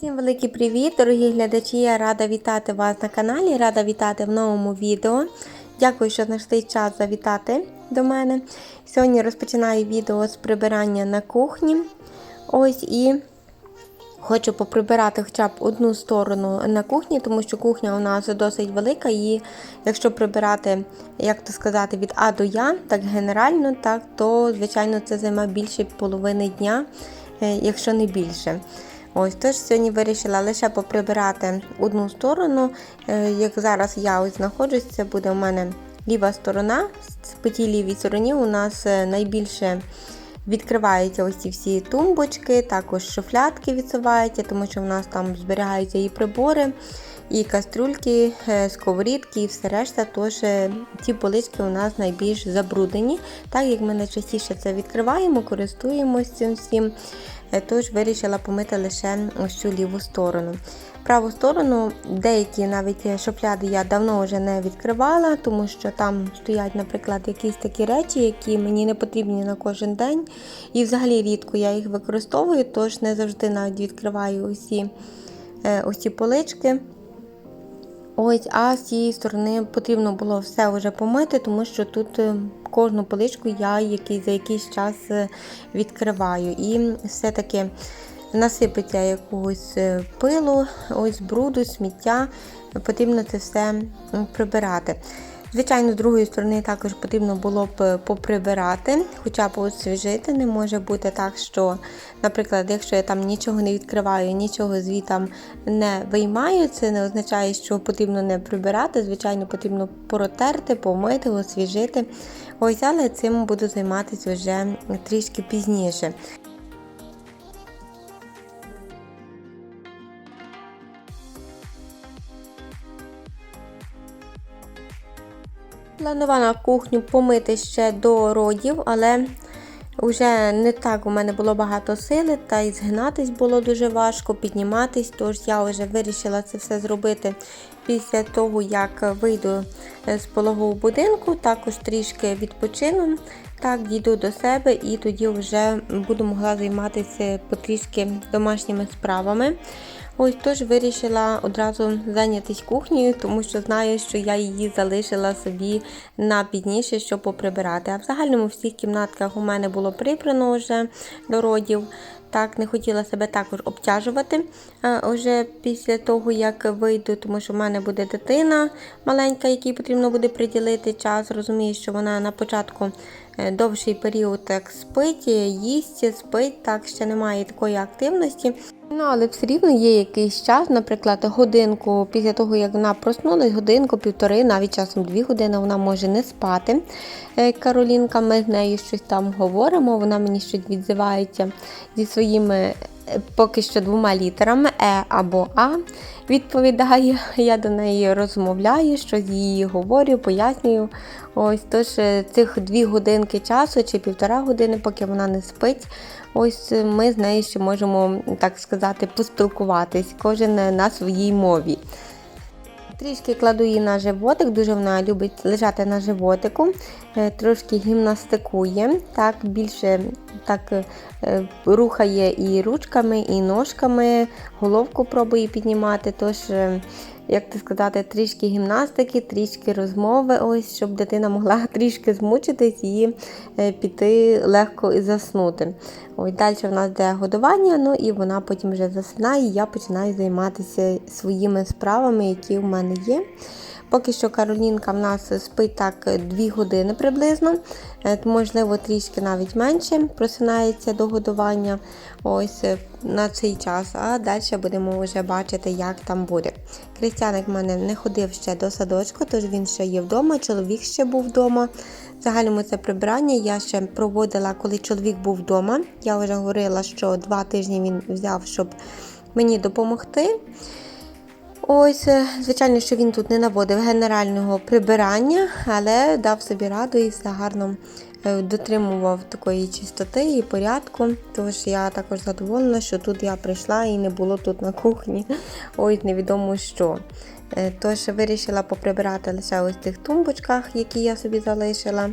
Всім великий привіт, дорогі глядачі! Я рада вітати вас на каналі, рада вітати в новому відео. Дякую, що знайшли час завітати до мене. Сьогодні розпочинаю відео з прибирання на кухні. Ось і хочу поприбирати хоча б одну сторону на кухні, тому що кухня у нас досить велика, і якщо прибирати, як то сказати, від А до Я, так генерально, так, то, звичайно, це займе більше половини дня, е, якщо не більше. Ось тож сьогодні вирішила лише поприбирати одну сторону. Е, Як зараз я ось знаходжусь, це буде у мене ліва сторона. По тій лівій стороні у нас е, найбільше відкриваються ось ці всі тумбочки, також шуфлядки відсуваються, тому що в нас там зберігаються і прибори, і каструльки, е, сковорідки, і все решта. Тож ці полички у нас найбільш забруднені. Так як ми найчастіше це відкриваємо, користуємося цим всім. Тож вирішила помити лише ось цю ліву сторону. Праву сторону, деякі навіть шопляди я давно вже не відкривала, тому що там стоять, наприклад, якісь такі речі, які мені не потрібні на кожен день. І взагалі рідко я їх використовую, тож не завжди навіть відкриваю усі, е, усі полички. Ось, а з цієї сторони потрібно було все вже помити, тому що тут е, кожну поличку я який, за якийсь час е, відкриваю. І все-таки насипеться якогось е, пилу, ось бруду, сміття. Потрібно це все прибирати. Звичайно, з другої сторони також потрібно було б поприбирати, хоча б освіжити. Не може бути так, що, наприклад, якщо я там нічого не відкриваю, нічого звітам не виймаю, це не означає, що потрібно не прибирати. Звичайно, потрібно протерти, помити, освіжити. Ось, але цим буду займатися вже трішки пізніше. Планувала кухню помити ще до родів, але вже не так у мене було багато сили, та й згинатись було дуже важко, підніматись, тож я вже вирішила це все зробити після того, як вийду з пологового будинку, також трішки відпочину, так, дійду до себе і тоді вже буду могла займатися потрішки домашніми справами. Ось тож вирішила одразу зайнятися кухнею, тому що знаю, що я її залишила собі на пізніше, щоб поприбирати. А в загальному всіх кімнатках у мене було прибрано вже до родів. Так, не хотіла себе також обтяжувати вже після того, як вийду, тому що в мене буде дитина маленька, якій потрібно буде приділити час. Розумію, що вона на початку довший період так спить, їсть, спить, так ще немає такої активності. Ну, але все рівно є якийсь час, наприклад, годинку після того, як вона проснулась, годинку, півтори, навіть часом дві години вона може не спати. Е, Каролінка, ми з нею щось там говоримо, вона мені щось відзивається зі своїми е, поки що двома літерами Е або А. Відповідає, я до неї розмовляю, щось їй говорю, пояснюю. Ось тож е, цих дві годинки часу чи півтора години, поки вона не спить. Ось ми з нею ще можемо, так сказати, поспілкуватись, кожен на своїй мові. Трішки кладу її на животик, дуже вона любить лежати на животику, е, трошки гімнастикує, так, більше так е, рухає і ручками, і ножками, головку пробує піднімати. Тож, е, як ти сказати, трішки гімнастики, трішки розмови, ось, щоб дитина могла трішки змучитись і е, піти легко і заснути. Ось Далі в нас йде годування, ну і вона потім вже засинає, і я починаю займатися своїми справами, які в мене є. Поки що Каролінка в нас спить так 2 години приблизно, е, можливо, трішки навіть менше просинається до годування ось е, на цей час, а далі будемо вже бачити, як там буде. Крістяник в мене не ходив ще до садочку, тож він ще є вдома, чоловік ще був вдома. В загальному це прибирання я ще проводила, коли чоловік був вдома. Я вже говорила, що два тижні він взяв, щоб мені допомогти. Ось, звичайно, що він тут не наводив генерального прибирання, але дав собі раду і все гарно е, дотримував такої чистоти і порядку. Тож я також задоволена, що тут я прийшла і не було тут на кухні. Ось невідомо що. Е, Тож вирішила поприбирати лише ось тих тумбочках, які я собі залишила.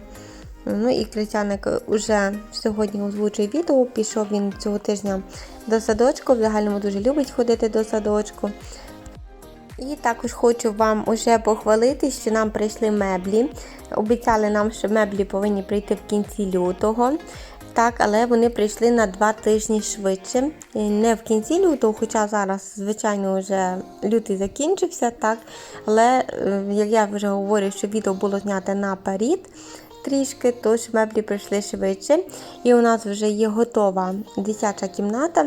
Ну і Критяник уже сьогодні озвучує відео. Пішов він цього тижня до садочку. В загальному дуже любить ходити до садочку. І також хочу вам уже похвалити, що нам прийшли меблі. Обіцяли нам, що меблі повинні прийти в кінці лютого. Так, але вони прийшли на два тижні швидше. Не в кінці лютого, хоча зараз, звичайно, вже лютий закінчився, так. Але е, як я вже говорю, що відео було знято наперед трішки, тож меблі прийшли швидше. І у нас вже є готова дитяча кімната.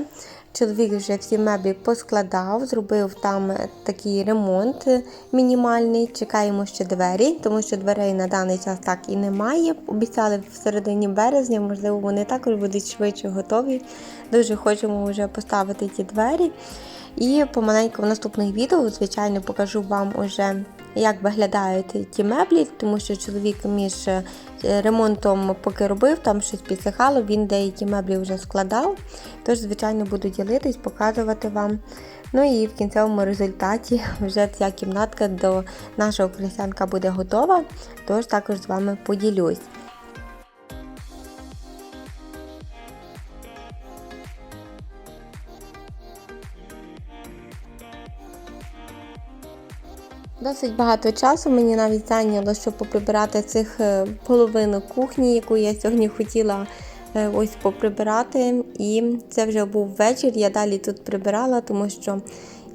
Чоловік вже всі меблі поскладав, зробив там такий ремонт мінімальний. Чекаємо ще двері, тому що дверей на даний час так і немає. Обіцяли в середині березня, можливо, вони також будуть швидше готові. Дуже хочемо вже поставити ті двері. І помаленьку в наступних відео, звичайно, покажу вам уже, як виглядають ті меблі, тому що чоловік між е, ремонтом, поки робив, там щось підсихало, він деякі меблі вже складав. Тож, звичайно, буду ділитись, показувати вам. Ну і в кінцевому результаті вже ця кімнатка до нашого кресянка буде готова, тож також з вами поділюсь. Досить багато часу мені навіть зайняло, щоб поприбирати цих е, половину кухні, яку я сьогодні хотіла е, ось поприбирати. І це вже був вечір. Я далі тут прибирала, тому що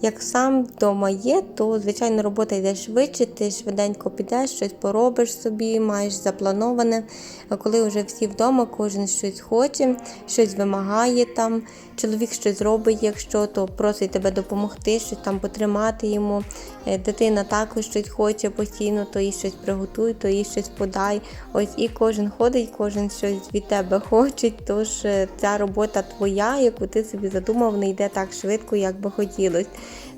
як сам вдома є, то звичайно робота йде швидше, ти швиденько підеш, щось поробиш собі, маєш заплановане. А коли вже всі вдома, кожен щось хоче, щось вимагає там, чоловік щось робить, якщо то просить тебе допомогти, щось там потримати йому. Е, Дитина також щось хоче постійно, то їй щось приготуй, то їй щось подай. Ось і кожен ходить, кожен щось від тебе хоче. Тож е, ця робота твоя, яку ти собі задумав, не йде так швидко, як би хотілося.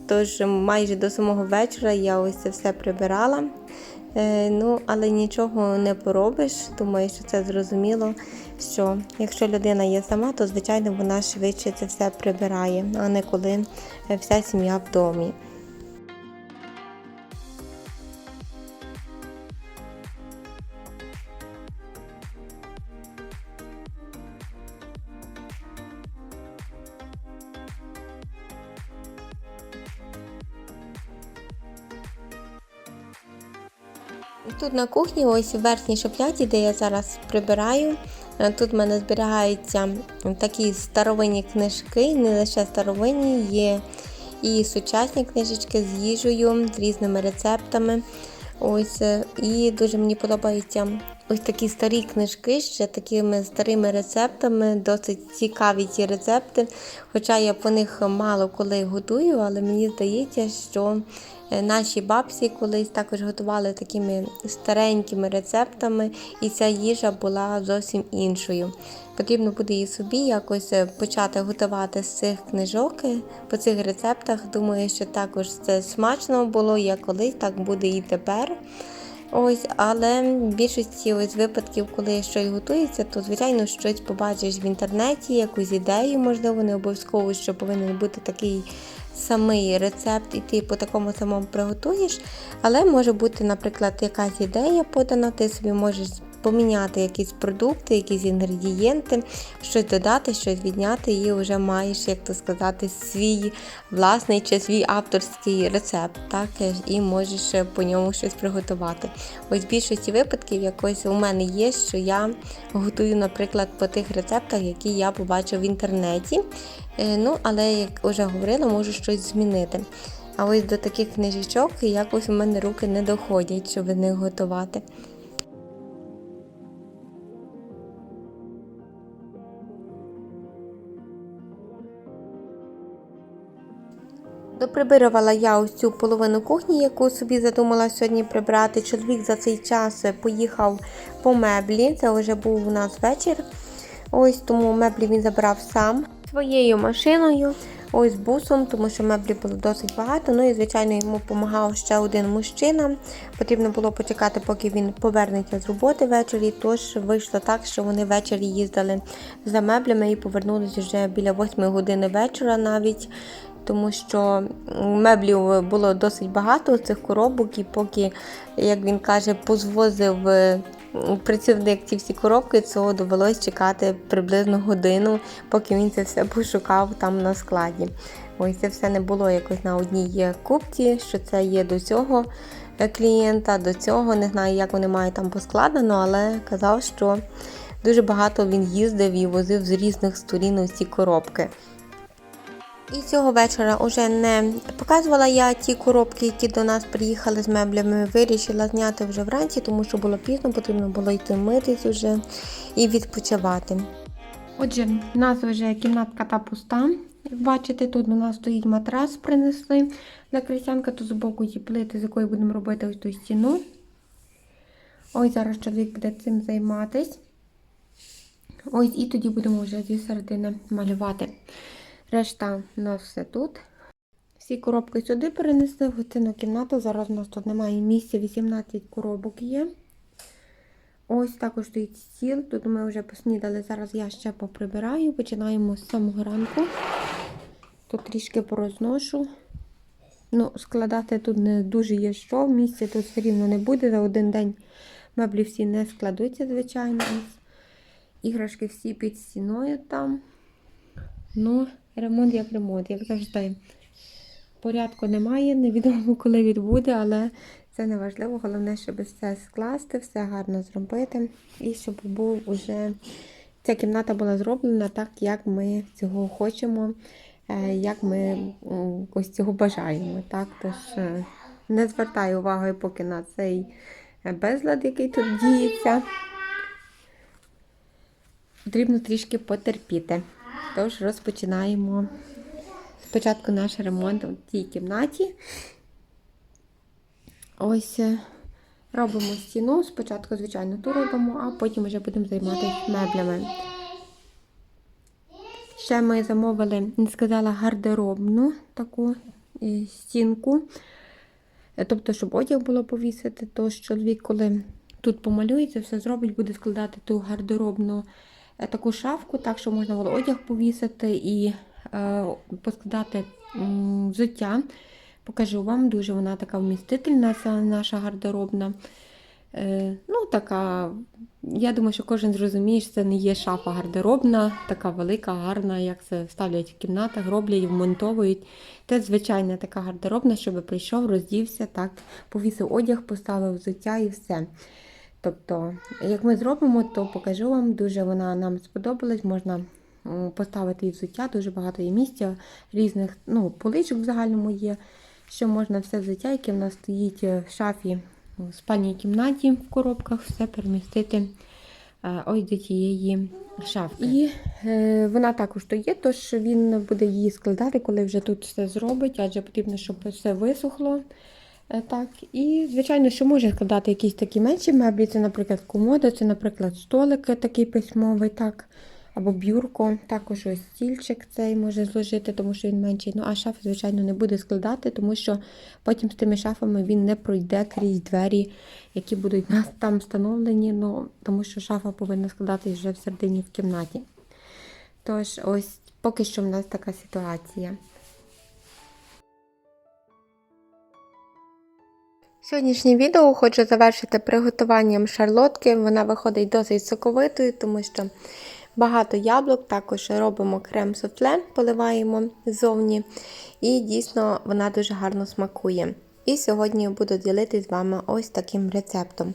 Тож майже до самого вечора я ось це все прибирала. Е, ну, але нічого не поробиш. Думаю, що це зрозуміло. Що якщо людина є сама, то звичайно вона швидше це все прибирає, а не коли е, вся сім'я в домі. Тут на кухні, ось в верхній шапляті, де я зараз прибираю. Е, Тут в мене зберігаються такі старовинні книжки, не лише старовинні, є і сучасні книжечки з їжею, з різними рецептами. Ось, е, і дуже мені подобаються ось такі старі книжки ще такими старими рецептами, досить цікаві ті рецепти. Хоча я по них мало коли готую, але мені здається, що е, наші бабці колись також готували такими старенькими рецептами, і ця їжа була зовсім іншою. Потрібно буде і собі якось е, почати готувати з цих книжок е, по цих рецептах. Думаю, що також це смачно було як колись, так буде і тепер. Ось, але в більшості ось випадків, коли щось готується, то звичайно щось побачиш в інтернеті, якусь ідею, можливо, не обов'язково, що повинен бути такий самий рецепт, і ти по такому самому приготуєш. Але може бути, наприклад, якась ідея подана, ти собі можеш поміняти якісь продукти, якісь інгредієнти, щось додати, щось відняти, і вже маєш, як то сказати, свій власний чи свій авторський рецепт, так, і можеш по ньому щось приготувати. Ось в більшості випадків якось у мене є, що я готую, наприклад, по тих рецептах, які я побачив в інтернеті. Е, Ну, але, як вже говорила, можу щось змінити. А ось до таких книжечок якось у мене руки не доходять, щоб них готувати. Доприбирувала я ось цю половину кухні, яку собі задумала сьогодні прибрати. Чоловік за цей час поїхав по меблі. Це вже був у нас вечір. Ось тому меблі він забрав сам своєю машиною, ось бусом, тому що меблі було досить багато. Ну і, звичайно, йому допомагав ще один мужчина. Потрібно було почекати, поки він повернеться з роботи ввечері. Тож вийшло так, що вони ввечері їздили за меблями і повернулися вже біля 8 години вечора навіть тому що меблів було досить багато цих коробок, і поки, як він каже, позвозив працівник ці всі коробки, то довелось чекати приблизно годину, поки він це все пошукав там на складі. Ось це все не було якось на одній купці, що це є до цього е, клієнта, до цього. Не знаю, як вони мають там поскладено, але казав, що дуже багато він їздив і возив з різних сторін ці коробки. І цього вечора вже не показувала я ті коробки, які до нас приїхали з меблями. Вирішила зняти вже вранці, тому що було пізно, потрібно було йти митись уже і відпочивати. Отже, в нас вже кімнатка та пуста. Як бачите, тут у нас стоїть матрас, принесли для кресянка, тут збоку є плити, з якої будемо робити ось ту стіну. Ось зараз чоловік буде цим займатись. Ось і тоді будемо вже зі середини малювати. Решта у нас все тут. Всі коробки сюди перенесли в гостинну кімнату. Зараз у нас тут немає місця, 18 коробок є. Ось також стоїть стіл. Тут ми вже поснідали. Зараз я ще поприбираю. Починаємо з самого ранку. Тут трішки порозношу. Ну, складати тут не дуже є що. Місця тут все рівно не буде. За один день меблі всі не складуться, звичайно. Іграшки всі під стіною там. Ну, ремонт як ремонт, як завжди. Порядку немає, невідомо коли відбуде, але це не важливо. Головне, щоб все скласти, все гарно зробити. І щоб був уже ця кімната була зроблена так, як ми цього хочемо, е, як ми ось цього бажаємо. Так? Тож е, не звертаю уваги поки на цей безлад, який тут діється. Потрібно трішки потерпіти. Тож розпочинаємо спочатку наш ремонт у цій кімнаті. Ось е, робимо стіну. Спочатку, звичайно, ту робимо, а потім вже будемо займатися меблями. Ще ми замовили, не сказала, гардеробну таку стінку. Е, Тобто, щоб одяг було повісити, то чоловік, коли тут помалюється, все зробить, буде складати ту гардеробну таку шафку, так що можна було одяг повісити і е, поскладати взуття. Покажу вам, дуже вона така вмістительна, ця наша гардеробна. Е, ну, така, я думаю, що кожен зрозуміє, що це не є шафа гардеробна, така велика, гарна, як це ставлять в кімнатах, роблять, вмонтовують. Це звичайна така гардеробна, щоб прийшов, роздівся, так, повісив одяг, поставив взуття і все. Тобто, як ми зробимо, то покажу вам. Дуже вона нам сподобалась. Можна поставити і взуття, дуже багато є місця, різних ну, поличок в загальному є, що можна все взуття, яке в нас стоїть в шафі у спальній кімнаті в коробках, все перемістити е, ось до тієї шафки. І е, вона також то є, тож він буде її складати, коли вже тут все зробить, адже потрібно, щоб все висохло. Е, Так, і, звичайно, що може складати якісь такі менші меблі, це, наприклад, комода, це, наприклад, столик такий письмовий, так, або бюрко, також ось стільчик цей може зложити, тому що він менший. Ну, а шафи, звичайно, не буде складати, тому що потім з тими шафами він не пройде крізь двері, які будуть нас там встановлені, ну, тому що шафа повинна складатись вже всередині в кімнаті. Тож, ось поки що в нас така ситуація. Сьогоднішнє відео хочу завершити приготуванням шарлотки. Вона виходить досить соковитою, тому що багато яблук, також робимо крем суфле, поливаємо ззовні. І дійсно вона дуже гарно смакує. І сьогодні буду ділитися з вами ось таким рецептом.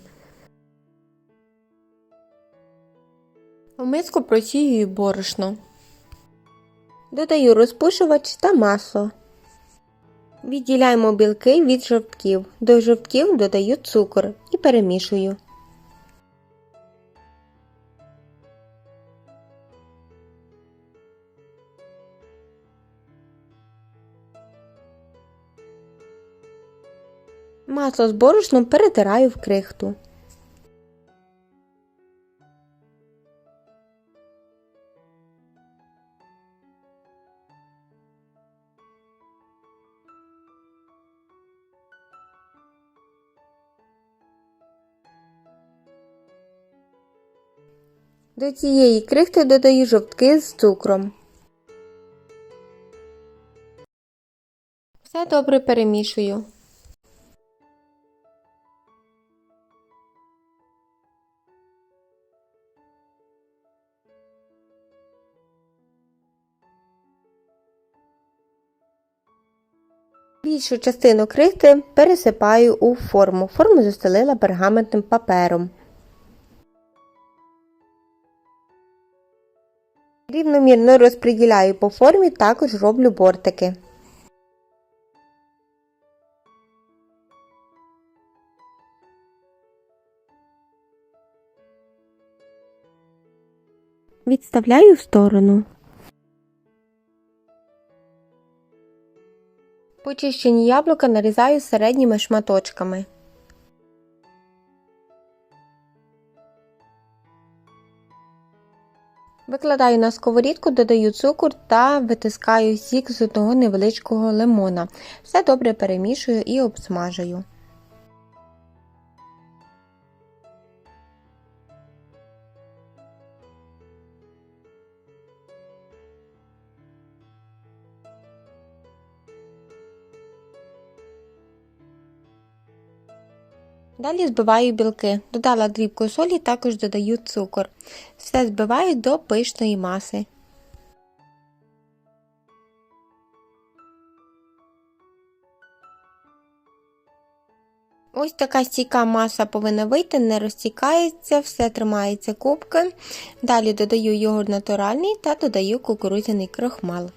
В миску просіюю борошно. Додаю розпушувач та масло. Відділяємо білки від жовтків. До жовтків додаю цукор і перемішую. Масло з борошном перетираю в крихту. До цієї крихти додаю жовтки з цукром. Все добре перемішую. Більшу частину крихти пересипаю у форму. Форму застелила пергаментним папером. Рівномірно розподіляю по формі, також роблю бортики. Відставляю в сторону. Почищені яблука нарізаю середніми шматочками. Викладаю на сковорідку, додаю цукор та витискаю сік з одного невеличкого лимона. Все добре перемішую і обсмажую. Далі збиваю білки. Додала дрібку солі, також додаю цукор. Все збиваю до пишної маси. Ось така стійка маса повинна вийти, не розтікається, все тримається кубки. Далі додаю йогурт натуральний та додаю кукурудзяний крохмал.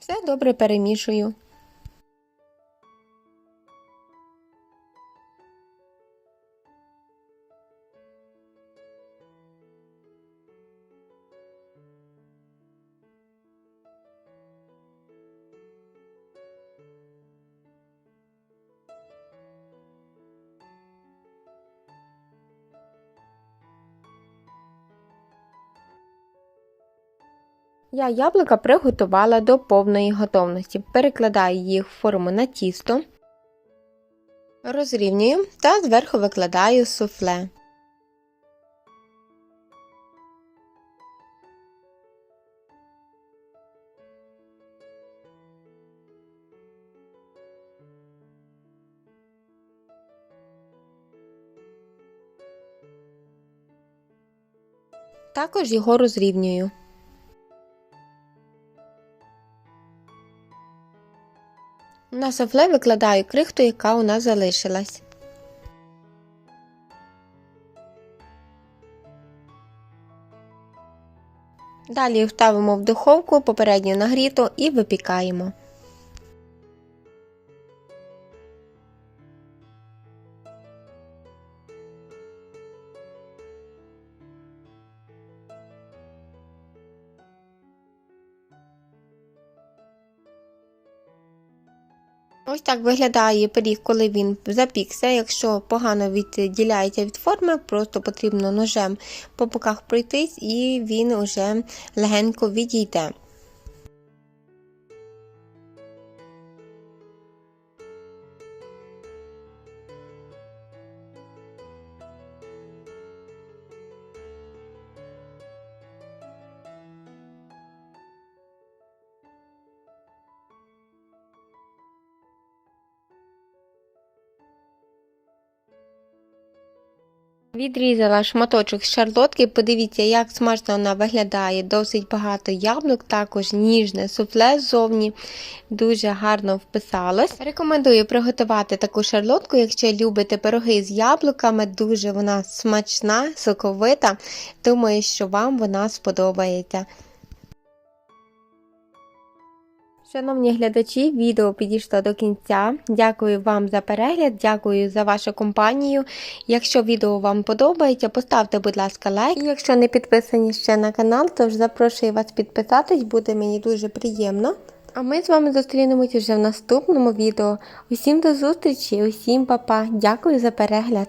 Все добре перемішую. Я яблука приготувала до повної готовності. Перекладаю їх в форму на тісто, розрівнюю та зверху викладаю суфле. Також його розрівнюю. На суфле викладаю крихту, яка у нас залишилась. Далі вставимо в духовку попередньо нагріту і випікаємо. Ось так виглядає пиріг, коли він запікся. Якщо погано відділяється від форми, просто потрібно ножем по боках пройтись і він уже легенько відійде. Відрізала шматочок з шарлотки. Подивіться, як смачно вона виглядає. Досить багато яблук, також ніжне суфле ззовні. Дуже гарно вписалось. Рекомендую приготувати таку шарлотку, якщо любите пироги з яблуками. Дуже вона смачна, соковита. Думаю, що вам вона сподобається. Шановні глядачі, відео підійшло до кінця. Дякую вам за перегляд, дякую за вашу компанію. Якщо відео вам подобається, поставте, будь ласка, лайк. І якщо не підписані ще на канал, то запрошую вас підписатись, буде мені дуже приємно. А ми з вами зустрінемось вже в наступному відео. Усім до зустрічі, усім па-па. Дякую за перегляд!